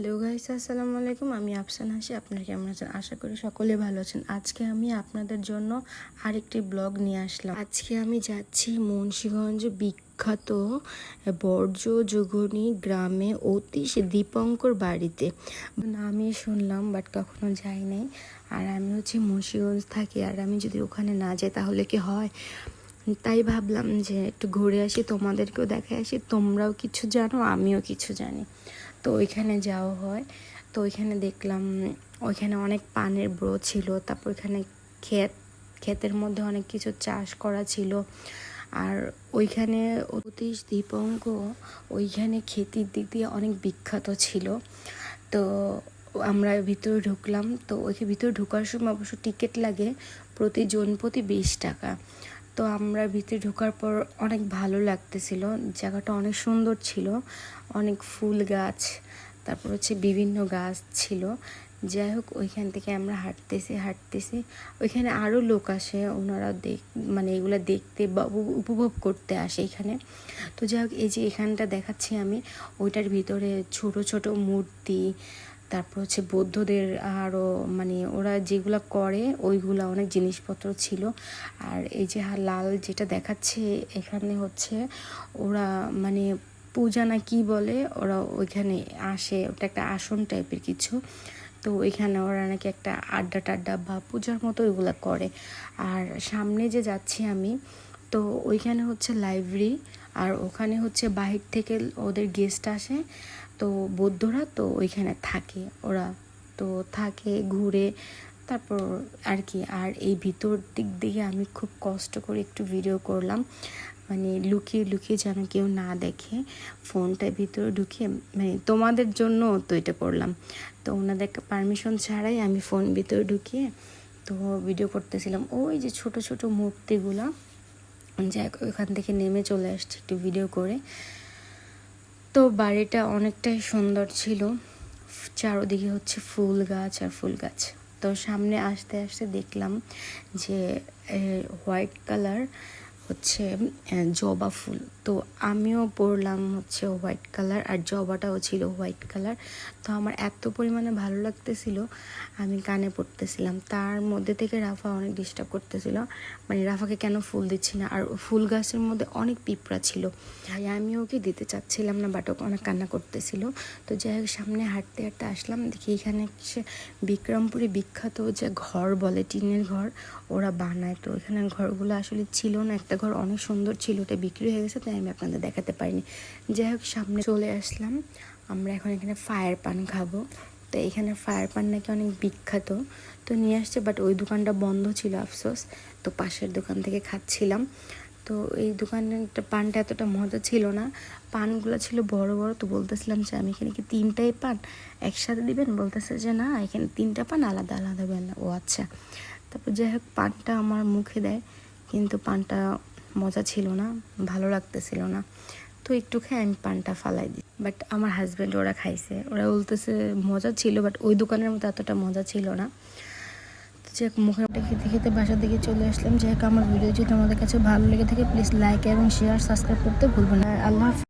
Hello guys আসসালামু আলাইকুম। আমি আফসান হাসি, আপনারা কেমন আছেন? আশা করি সকলে ভালো আছেন। আজকে আমি আপনাদের জন্য আরেকটি ব্লগ নিয়ে আসলাম। আজকে আমি যাচ্ছি মুন্সিগঞ্জ বিখ্যাত বর্জ্য যুগনি গ্রামে অতীশ দীপঙ্কর বাড়িতে। আমি শুনলাম বাট কখনো যাই নাই। আর আমি হচ্ছে মুন্সিগঞ্জ থাকি, আর আমি যদি ওখানে না যাই তাহলে কি হয়? তাই ভাবলাম যে একটু ঘুরে আসি, তোমাদেরকেও দেখে আসি। তোমরাও কিছু জানো, আমিও কিছু জানি। তো ওইখানে যাওয়া হয়। তো ওইখানে দেখলাম ওইখানে অনেক পানের ব্রো ছিল, তারপর ওইখানে ক্ষেত, ক্ষেতের মধ্যে অনেক কিছু চাষ করা ছিল। আর ওইখানে অতীশ দীপঙ্ক ওইখানে খেতির দিক দিয়ে অনেক বিখ্যাত ছিল। তো আমরা ভিতরে ঢুকলাম, তো ওইখানে ভিতরে ঢোকার সময় অবশ্য টিকিট লাগে প্রতিজন প্রতি বিশ টাকা। তো আমরা ভিতরে ঢোকার পর অনেক ভালো লাগতেছিল। জায়গাটা অনেক সুন্দর ছিল। অনেক ফুল গাছ, তারপর হচ্ছে বিভিন্ন গাছ ছিল। যাই হোক, ওইখান থেকে আমরা হাঁটতেছি হাঁটতেছি। ওইখানে আরও লোক আসে, ওনারা দেখ মানে এগুলো দেখতে বা উপ- উপভোগ করতে আসে এখানে। তো যাই হোক, এই যে এখানটা দেখাচ্ছি আমি, ওইটার ভিতরে ছোট ছোট মূর্তি তারপর হচ্ছে বৌদ্ধদের আরও মানে ওরা যেগুলো করে, ওইগুলো অনেক জিনিসপত্র ছিল। আর এই যে লাল যেটা দেখাচ্ছে এখানে হচ্ছে ওরা মানে পূজা না কি বলে, ওরা ওইখানে আসে। ওটা একটা আসন টাইপের কিছু। তো ওইখানে ওরা নাকি একটা আড্ডা টাড্ডা বা পূজার মতো ওইগুলো করে। আর সামনে যে যাচ্ছি আমি, তো ওইখানে হচ্ছে লাইব্রেরি, আর ওখানে হচ্ছে বাহির থেকে ওদের গেস্ট আসে। তো বৌদ্ধরা তো ওইখানে থাকে, ওরা তো থাকে ঘুরে, তারপর আর কি। আর এই ভিতর দিক দিয়ে আমি খুব কষ্ট করে একটু ভিডিও করলাম। মানে লুকিয়ে লুকিয়ে যেন কেউ না দেখে, ফোনটা ভিতরে ঢুকিয়ে মানে তোমাদের জন্য তো এটা করলাম। তো ওনাদের পারমিশন ছাড়াই আমি ফোন ভিতরে ঢুকিয়ে তো ভিডিও করতেছিলাম। ওই যে ছোট ছোট মূর্তিগুলো, যাই ওখান থেকে নেমে চলে আসছি একটু ভিডিও করে। তো বাড়িটা অনেকটাই সুন্দর ছিল। চারোদিকে হচ্ছে ফুল গাছ আর ফুল গাছ। তো সামনে আসতে আসতে দেখলাম যে হোয়াইট কালার হচ্ছে জবা ফুল। তো আমিও পরলাম হচ্ছে হোয়াইট কালার আর জবাটাও ছিল হোয়াইট কালার তো আমার এত পরিমাণে ভালো লাগতেছিল, আমি কানে পড়তেছিলাম। তার মধ্যে থেকে রাফা অনেক ডিস্টার্ব করতেছিল। মানে রাফাকে কেন ফুল দিচ্ছি না? আর ফুল গাছের মধ্যে অনেক পিঁপড়া ছিল। তাই আমি ওকে দিতে চাচ্ছিলাম না বাট অনেক কান্না করতেছিল। তো যাই হোক, সামনে হাঁটতে হাঁটতে আসলাম। দেখি এখানে সে বিক্রমপুরে বিখ্যাত যে ঘর বলে, টিনের ঘর, ওরা বানায়। তো এখানে ঘরগুলো আসলে ছিল না। একটা ঘর অনেক সুন্দর ছিল, ওটা বিক্রি হয়ে গেছে, তাই আমি আপনাদের দেখাতে পারিনি। যাই হোক সামনে চলে আসলাম। আমরা এখন এখানে ফায়ার পান খাব। তো এখানে ফায়ার পান নাকি অনেক বিখ্যাত। তো নিয়ে আসছে বাট ওই দোকানটা বন্ধ ছিল আফসোস। তো পাশের দোকান থেকে খাচ্ছিলাম। তো এই দোকানের পানটা এতটা মজা ছিল না। পানগুলো ছিল বড় বড়। তো বলতেছিলাম যে, আমি এখানে কি তিনটাই পান একসাথে দিবেন? বলতেছে যে, না, এখানে তিনটা পান আলাদা আলাদা দেবেন। ও আচ্ছা। তারপর যাই হোক পানটা আমার মুখে দেয়। কিন্তু পানটা মজা ছিল না, ভালো লাগতেছিল না। তো একটু খেয়ে আমি পানটা ফালাই দিই। বাট আমার হাজব্যান্ড ওরা খাইছে। ওরা বলতেছে মজা ছিল বাট ওই দোকানের মতো এতটা মজা ছিল না। তো যে মুখে খেতে খেতে বাসার দিকে চলে আসলাম। যে আমার ভিডিও যদি তোমাদের কাছে ভালো লেগে থাকে প্লিজ লাইক এবং শেয়ার সাবস্ক্রাইব করতে ভুলবেন না। আল্লাহ।